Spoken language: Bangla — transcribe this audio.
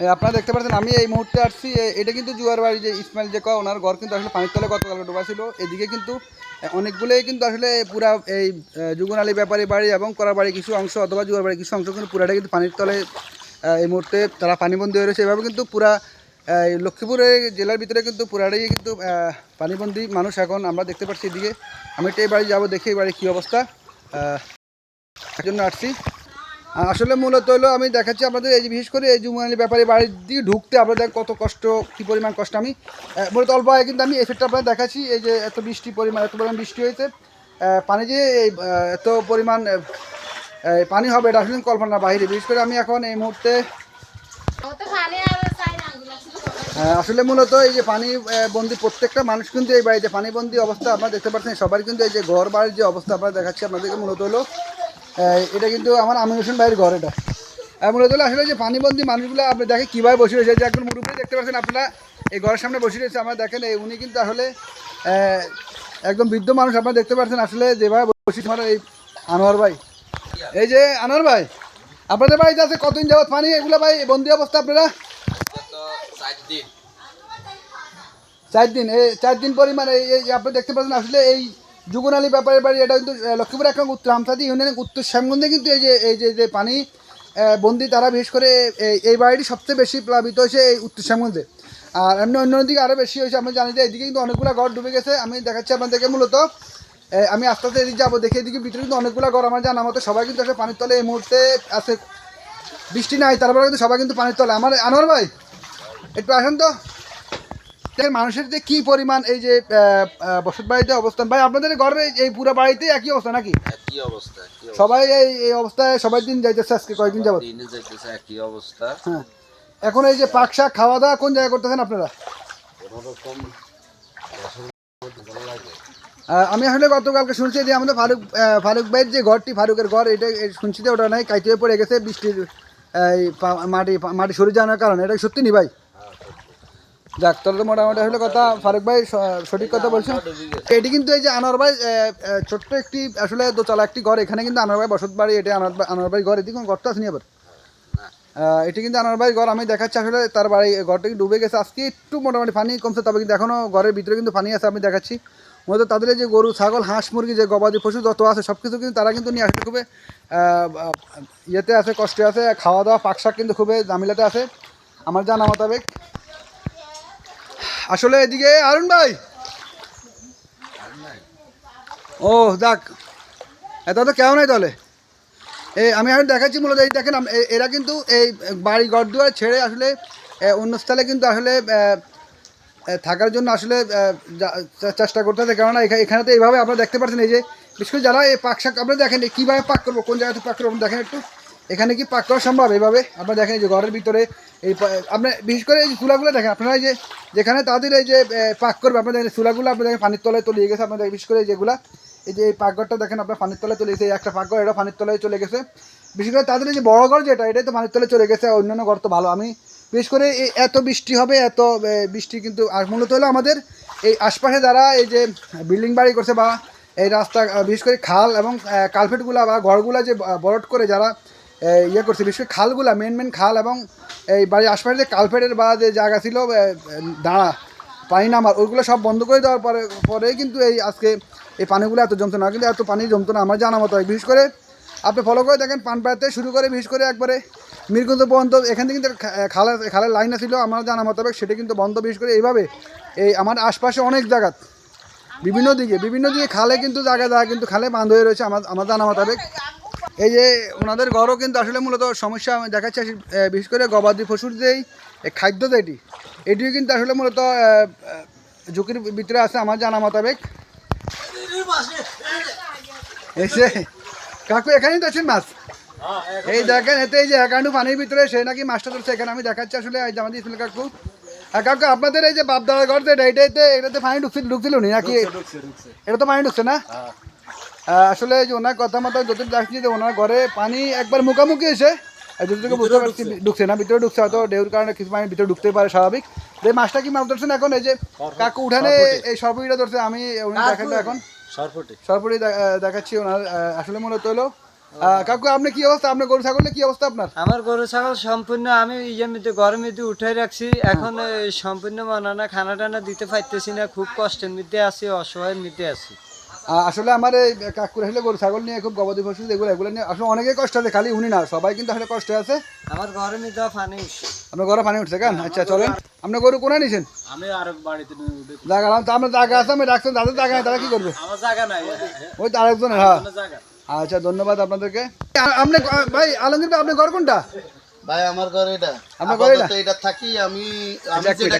আপনারা দেখতে পাচ্ছেন আমি এই মুহূর্তে আসছি। এটা কিন্তু জুয়ার বাড়ি, যে ইসমাইল যে কয়, ওনার ঘর কিন্তু আসলে পানির তলে গতকাল ডোবা ছিল। এদিকে কিন্তু অনেকগুলোই কিন্তু আসলে পুরা এই যুগন আলী ব্যাপারী বাড়ি এবং করার বাড়ি কিছু অংশ অথবা জুয়ার বাড়ি কিছু অংশ কিন্তু পুরাটা কিন্তু পানির তলে এই মুহূর্তে তারা পানিবন্দী হয়ে রয়েছে। এভাবে কিন্তু পুরা এই লক্ষ্মীপুরের জেলার ভিতরে কিন্তু পুরাটাই কিন্তু পানিবন্দী মানুষ এখন আমরা দেখতে পাচ্ছি এদিকে। আমি একটু এই বাড়ি যাব, দেখি এই বাড়ির কী অবস্থা। জন্য আসছি। আসলে মূলত হলো আমি দেখাচ্ছি আপনাদের এই যে বিশেষ করে এই জুমালি ব্যাপারে বাড়ির দিকে ঢুকতে আপনাদের কত কষ্ট কী পরিমাণ কষ্ট আমি মূলত অল্প আগে কিন্তু আমি এফেক্টটা আপনাদের দেখাচ্ছি এই যে এত বৃষ্টি পরিমাণ এত পরিমাণ বৃষ্টি হয়েছে পানি যে এই এত পরিমাণ পানি হবে এটা আসলে কল্পনার বাইরে বিশেষ করে আমি এখন এই মুহূর্তে আসলে মূলত এই যে পানি বন্দি প্রত্যেকটা মানুষ কিন্তু এই বাড়িতে পানি বন্দি অবস্থা আপনারা দেখতে পাচ্ছেন সবার কিন্তু এই যে ঘর বাড়ির যে অবস্থা আপনারা দেখাচ্ছি আপনাদেরকে মূলত হলো এটা কিন্তু আমার আমির হোসেন ভাইয়ের ঘর এটা। মূলত আসলে যে পানিবন্দি মানুষগুলো আপনি দেখে কীভাবে বসে রয়েছে যে একজন মুরব্বী দেখতে পাচ্ছেন আপনারা এই ঘরের সামনে বসে রয়েছে আমরা দেখেন এই উনি কিন্তু আসলে একদম বৃদ্ধ মানুষ আপনারা দেখতে পাচ্ছেন আসলে যেভাবে বসে আমার এই আনোয়ার ভাই। এই যে আনোয়ার ভাই আপনাদের বাড়িতে আছে কতদিন যাবত পানি? এগুলো ভাই বন্দি অবস্থা আপনারা? চার দিন। এই চার দিন পরিমাণ এই আপনি দেখতে পাচ্ছেন আসলে এই যুগন আলী ব্যাপারের বাড়ি, এটা কিন্তু লক্ষ্মীপুর এক উত্তর আমসাদি ইউনিয়নের উত্তর শ্যামগঞ্জে কিন্তু এই যে এই যে যে পানি বন্দি তারা বিশেষ করে এই- এই বাড়িটি সবচেয়ে বেশি প্লাবিত হয়েছে এই উত্তর শ্যামগঞ্জে। আর এমনি অন্য দিকে আরও বেশি হয়েছে, আমরা জানি যে এদিকে কিন্তু অনেকগুলো ঘর ডুবে গেছে। আমি দেখাচ্ছি আপনাদেরকে মূলত। আমি আস্তে আস্তে এদিকে যাব, দেখে এদিকে ভিতরে কিন্তু অনেকগুলো ঘর আমার জানা মতো সবাই কিন্তু আসলে পানির তলে এই মুহূর্তে আছে। বৃষ্টি নাই তারপরে কিন্তু সবাই কিন্তু পানির তলে। আমার, আনোয়ার ভাই, একটু আসেন তো। দেখেন মানুষের যে কি পরিমাণ এই যে বসত বাড়িতে অবস্থান ভাই আপনাদের ঘরের এই- পুরো বাড়িতে একই অবস্থা নাকি? একই অবস্থা সবাই এই এই অবস্থায় সবাই দিন যাইতেছে আজকে কয়েকদিন যাবত দিনে যাইতেছে একই অবস্থা। হ্যাঁ। এখন এই যে পাক শাক খাওয়া দাওয়া কোন জায়গায় করতেছেন আপনারা? আমি আসলে গতকালকে শুনছি যে আমাদের ফারুক ফারুক ভাইয়ের যে ঘরটি ফারুকের ঘর এটা শুনছি যে ওটা নাই কাইতে পড়ে গেছে বৃষ্টির এই মাটি মাটি সরে যাওয়ার কারণে। এটা সত্যি নি ভাই? তাহলে তো মোটামুটি আসলে কথা, ফারুক ভাই সঠিক কথা বলছেন। এটি কিন্তু এই যে আনোয়ার ভাই ছোট্ট একটি আসলে দোতলা, একটি ঘর, এখানে কিন্তু আনোয়ার ভাই বসত বাড়ি, এটা আনোয়ার আনোয়ার ভাই ঘর, এটি কোনো ঘরটা আসেনি আবার? এটি কিন্তু আনোয়ার ভাই ঘর, আমি দেখাচ্ছি আসলে তার বাড়ি ঘরটা ডুবে গেছে। আজকে একটু মোটামুটি পানি কমছে, তবে কিন্তু এখনও ঘরের ভিতরে কিন্তু পানি আছে, আমি দেখাচ্ছি। মূলত তাদের যে গরু, ছাগল, হাঁস, মুরগি, যে গবাদি পশু যত আছে সব কিছু কিন্তু তারা কিন্তু নিয়ে আসলে খুবই ইয়েতে আছে, কষ্টে আছে খাওয়া দাওয়া পাক শাক কিন্তু খুবই জামিলাতে আছে। আমার জানা মোতাবেক আসলে এদিকে আরুন ভাই। ও, যাক। এত তো কেমন নাই তাহলে? এই আমি এখন দেখাচ্ছি মূলত এই দেখেন এরা কিন্তু এই বাড়ি ঘর দুয়ার ছেড়ে আসলে অন্য স্থলে কিন্তু আসলে থাকার জন্য আসলে চেষ্টা করতে হবে কেননা এখা- এখানে তো এইভাবে আপনারা দেখতে পাচ্ছেন, এই যে, বিশেষ করে যারা এই পাক শাক, আপনারা দেখেন কীভাবে পাক করব, কোন জায়গাতে পাক করব, দেখেন একটু। এখানে কি পাক করা সম্ভব এইভাবে আপনারা দেখেন যে ঘরের ভিতরে এই আপনার বিশেষ করে এই চুলাগুলো দেখেন আপনারা যে যেখানে তাদের এই যে পাক করবে আপনারা দেখেন চুলাগুলো আপনারা দেখেন পানির তলায় তলিয়ে গেছে আপনারা বিশেষ করে যেগুলা এই যে এই পাকঘরটা দেখেন আপনার পানির তলায় চলে গেছে একটা পাকঘর এটা পানির তলায় চলে গেছে। বিশেষ করে তাদের এই যে বড় ঘর যেটা এটাই তো পানির তলায় চলে গেছে অন্যান্য ঘর তো ভালো। আমি বিশেষ করে এই এত বৃষ্টি হবে এত বৃষ্টি কিন্তু মূলত হলো আমাদের এই আশপাশে যারা এই যে বিল্ডিং বাড়ি করছে বা এই রাস্তা বিশেষ করে খাল এবং আহ, কালভেটগুলা বা ঘরগুলা যে বরট করে যারা ইয়ে করছে বিশেষ করে খালগুলা মেন মেন খাল এবং এই বাড়ির আশপাশে যে কালভেটের বা যে জায়গা ছিল দাঁড়া, পানি নামার, ওইগুলো সব বন্ধ করে দেওয়ার পরে, পরেই কিন্তু এই আজকে এই পানিগুলো এত জমতো না। কিন্তু এত পানি জমতো না, আমার জানা মতো হয়। বিশেষ করে আপনি ফলো করে দেখেন পানপাড়াতে শুরু করে, বিশেষ করে একবারে মিরকুন্দ পর্যন্ত, এখান থেকে কিন্তু খা- খালের খালের লাইন ছিল, আমার জানা মোতাবেক সেটা কিন্তু বন্ধ। বিশেষ করে এইভাবে এই আমার আশপাশে অনেক জায়গা, বিভিন্ন দিকে বিভিন্ন দিকে খালে কিন্তু জায়গা জায়গা কিন্তু খালে বান্ধ হয়ে রয়েছে, আমার আমার জানা মোতাবেক এই যে ওনাদের ঘরও কিন্তু আসলে মূলত সমস্যা আমি দেখাচ্ছি বিশেষ করে গবাদি পশুর যেই খাদ্য যেটি এটিও কিন্তু আসলে মূলত ঝুঁকির ভিতরে আছে আমার জানা মোতাবেক। এসে কাকু এখানেই তো আছেন মাছ? এই দেখেন এতে এই যে একান্ডু পানির ভিতরে সে নাকি মাছটা ধরছে এখানে আমি দেখাচ্ছি আসলে আমাদের ইসমাইল কাকু। আর কাকু আপনাদের এই যে বাপ দাদার ঘর যেটা এটাতে এটাতে পানি ঢুকছিল ঢুকছিল নাকি? এটা তো পানি ঢুকছে না? আহ, আসলে যে ওনার কথা মতো যতটুকু দেখছি যে ওনার ঘরে পানি একবার মুখামুখি এসে যতটুকু বুঝতে পারছি ঢুকছে। না ভিতরে ঢুকছে হয়তো ঢেউর কারণে কিছু পানি ভিতরে ঢুকতে পারে স্বাভাবিক। যে মাছটা কি মাছ ধরছেন এখন? এই যে কাকু উঠানে এই সরপুরিটা ধরছে আমি উনি দেখেন এখন। সরপটি দেখাচ্ছি ওনার আসলে মূলত হলো কাকু আপনি কি অবস্থা? আপনার গরু ছাগলের কি অবস্থা আপনার? আমার গরু ছাগল সম্পূর্ণ আমি ইয়ের মধ্যে ঘরের মধ্যে উঠে রাখছি। এখন সম্পূর্ণ মানানা খানা টানা দিতে পারতেছি না খুব কষ্টের মধ্যে আছি অসহায়ের মধ্যে আছি। আসলে আমার এই কাকুর আসলে গরু ছাগল নিয়ে খুব গবাদি পশু এগুলো এগুলো নিয়ে আসলে অনেকেই কষ্ট আছে খালি উনি না সবাই কিন্তু আসলে কষ্টে আছে। আমার ঘরের মধ্যে পানি উঠছে। আপনার ঘরে পানি উঠছে কেন? আচ্ছা চলেন। আপনার গরু কোনায় নিছেন? আমি আর বাড়িতে জায়গা তো আপনার জায়গা আছে আমি রাখছেন তাদের জায়গা নেই তারা কি করবে? আমার জায়গা নাই। ওই তো আরেকজনের হ্যাঁ। আচ্ছা ধন্যবাদ আপনাদেরকে। আপনি ভাই আলমগীর ভাই আপনার ঘর কোনটা? ভাই আমার ঘরে এটা। আপনার ঘরে এটা? থাকি আমি